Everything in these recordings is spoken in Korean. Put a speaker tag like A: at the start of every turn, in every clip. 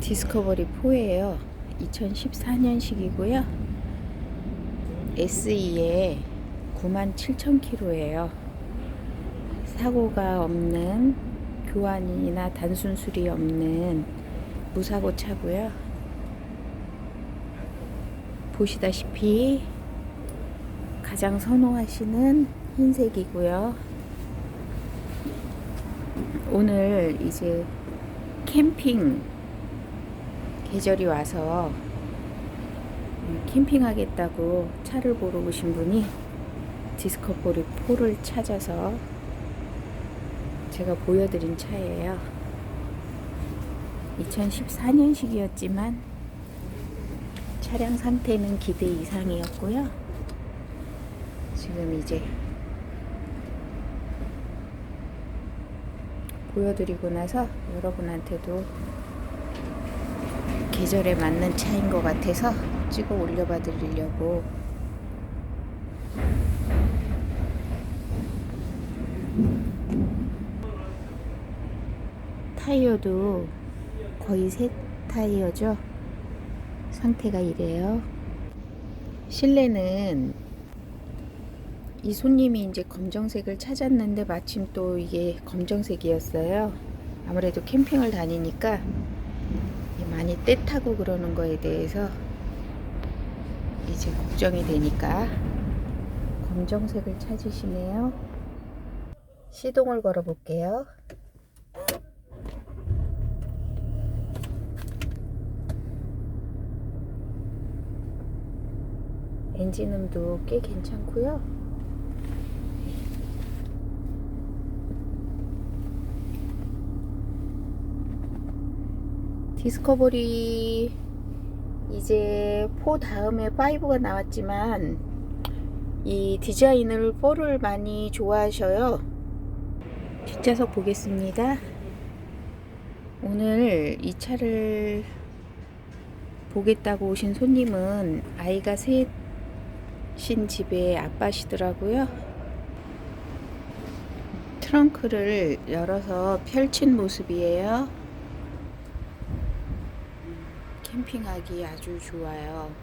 A: 디스커버리 4예요. 2014년식이고요. SE에 97,000km예요. 사고가 없는 교환이나 단순 수리 없는 무사고 차고요. 보시다시피 가장 선호하시는 흰색이고요. 오늘 이제 캠핑 계절이 와서 캠핑하겠다고 차를 보러 오신 분이 디스커버리 4를 찾아서 제가 보여드린 차예요. 2014년식이었지만 차량 상태는 기대 이상이었고요. 지금 이제 보여드리고 나서 여러분한테도 계절에 맞는 차인 것 같아서 찍어 올려봐 드리려고. 타이어도 거의 새 타이어죠? 상태가 이래요. 실내는 이 손님이 이제 검정색을 찾았는데 마침 또 이게 검정색이었어요. 아무래도 캠핑을 다니니까 많이 때 타고 그러는 거에 대해서 이제 걱정이 되니까 검정색을 찾으시네요. 시동을 걸어 볼게요. 엔진음도 꽤 괜찮고요. 디스커버리 이제 4 다음에 5가 나왔지만 이 디자인을 4를 많이 좋아하셔요. 뒷좌석 보겠습니다. 오늘 이 차를 보겠다고 오신 손님은 아이가 셋인 집의 아빠시더라고요. 트렁크를 열어서 펼친 모습이에요. 캠핑하기 아주 좋아요.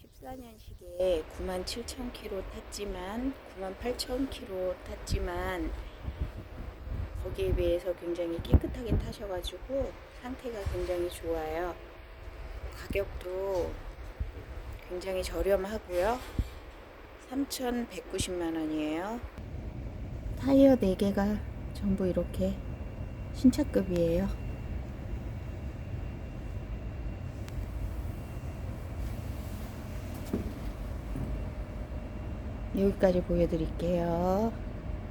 A: 14년식에 97,000km 탔지만 98,000km 탔지만 거기에 비해서 굉장히 깨끗하게 타셔가지고 상태가 굉장히 좋아요. 가격도 굉장히 저렴하고요. 3,190만 원이에요. 타이어 4개가 전부 이렇게 신차급이에요. 여기까지 보여드릴게요.